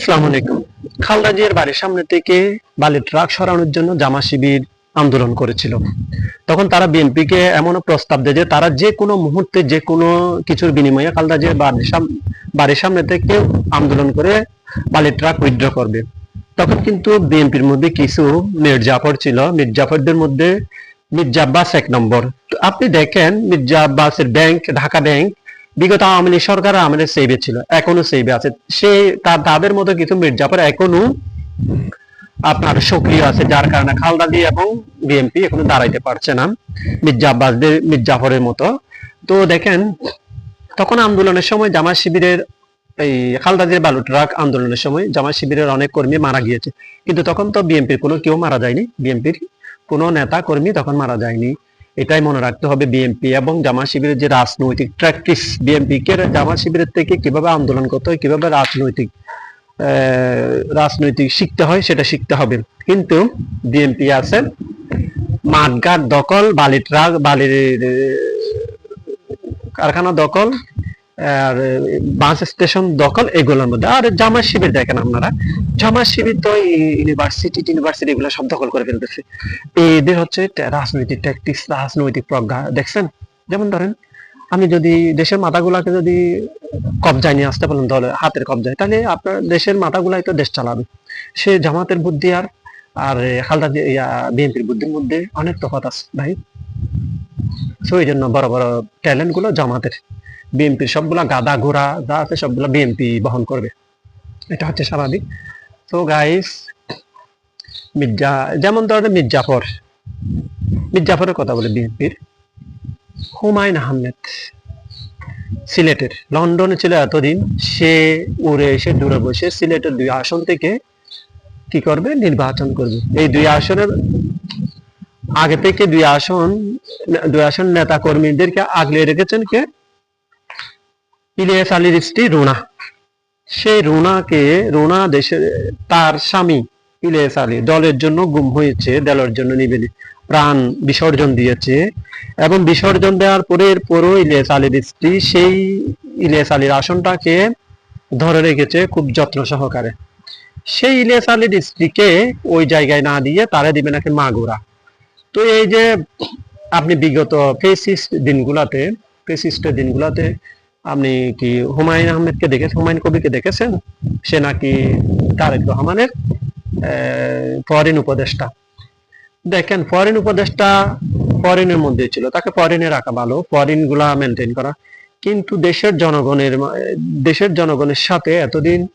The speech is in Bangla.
আসসালামু আলাইকুম। খালদা জিয়ার বাড়ির সামনে থেকে বালির ট্রাক সরানোর জন্য জামা শিবির আন্দোলন করেছিল। তখন তারা বিএনপি কে এমন প্রস্তাব দেয় যে তারা যে কোনো মুহূর্তে যে কোনো কিছুর বিনিময়ে খালদা জিয়ার বাড়ির সাম- বাড়ির সামনে থেকে আন্দোলন করে বালির ট্রাক উইথড্র করবে। তখন কিন্তু বিএনপির মধ্যে কিছু মির্জাফর ছিল। মির্জাফরদের মধ্যে মির্জা আব্বাস এক নম্বর। আপনি দেখেন মির্জা আব্বাসের ব্যাংক, ঢাকা ব্যাংক বিগত আওয়ামী লীগ সরকার আমাদের সেভে ছিল, এখনও সেভে আছে। সে তার তাদের মতো কিছু মির্জাফর এখনও আপনার সক্রিয় আছে, যার কারণে খালদা দিয়ে এবং বিএনপি এখনও দাঁড়াইতে পারছে না, মির্জা আব্বাসদের, মির্জাফরের মতো। তো দেখেন, তখন আন্দোলনের সময় জামাত শিবিরের এই খালদাদের বালু ট্রাক আন্দোলনের সময় জামাত শিবিরের অনেক কর্মী মারা গিয়েছে। কিন্তু তখন তো বিএনপির কোনো কেউ মারা যায়নি বিএনপির কোনো নেতা কর্মী তখন মারা যায়নি। এটাই মনে রাখতে হবে বিএনপি এবং জামা শিবিরের যে রাজনৈতিক প্র্যাকটিস বিএনপি কে জামা শিবিরের থেকে কীভাবে আন্দোলন করতে হয়, কীভাবে রাজনৈতিক রাজনৈতিক শিখতে হয় সেটা শিখতে হবে। কিন্তু বিএনপি আছে, মাঠঘাট দখল, বালির ট্রাক, বালির কারখানা দখল আর বাস স্টেশন দখল এগুলোর মধ্যে। আর জামা শিবির দেখেন আপনারা। জামা শিবির তো ইউনিভার্সিটি ইউনিভার্সিটি এগুলো সব দখল করে ফেলতেছে। এদের হচ্ছে রাজনৈতিক ট্যাকটিক্স রাজনৈতিক প্রজ্ঞা। দেখছেন? যেমন ধরেন, আমি যদি দেশের মাথাগুলাকে যদি কবজায় নিয়ে আসতে পারলাম দলে হাতের কবজায় তাহলে আপনার দেশের মাথাগুলাই তো দেশ চালাবে। সে জামাতের বুদ্ধি আর আর হালদা বিএনপির বুদ্ধির মধ্যে অনেক তফাৎ আছে, ভাই। তো এই জন্য বড় বড় ট্যালেন্টগুলো জামাতের। বিএনপির সবগুলা গাদা ঘোড়া যা আছে সবগুলা বিএনপি বহন করবে। এটা হচ্ছে স্বাভাবিক। তো গাইস মির্জা, যেমন ধরেন মির্জাফর, মির্জাফরের কথা বলে বিএনপির। হুমায়ুন আহমেদ, সিলেটের, লন্ডনে ছিল এতদিন, সে উড়ে এসে দূরে বসে সিলেটের দুই আসন থেকে কি করবে? নির্বাচন করবে। এই দুই আসনের আগে থেকে দুই আসন দুই আসন নেতা কর্মীদেরকে আগলে রেখেছেন কে? ইলিয়াস আলীর স্ত্রী রুনা। সেই রুনাকে, রুনা দেশের তার স্বামী ইলিয়াস আলী দলের জন্য গুম হয়েছে, দলের জন্য নিবেদি, প্রাণ বিসর্জন দিয়েছে। এবং বিসর্জন দেওয়ার পরে এরপরও ইলিয়াস আলীর স্ত্রী সেই ইলিয়াস আলীর আসনটাকে ধরে রেখেছে খুব যত্ন সহকারে। সেই ইলিয়াস আলীর স্ত্রীকে ওই জায়গায় না দিয়ে তারা দিবে নাকি মাগুরা। তো এই যে আপনি বিগত ফেসিস্ট দিনগুলাতে, ফেসিস্টের দিনগুলাতে আপনি কি হুমায়ুন আহমেদকে দেখেছেন, হুমায়ুন কবিকে দেখেছেন? সে নাকি তারেক রহমানের ফরেন উপদেষ্টা। দেখেন, ফরেন উপদেষ্টা ফরেনের মধ্যে ছিল, তাকে ফরেনে রাখা ভালো ফরেনগুলা মেনটেন করা। কিন্তু দেশের জনগণের দেশের জনগণের সাথে এতদিন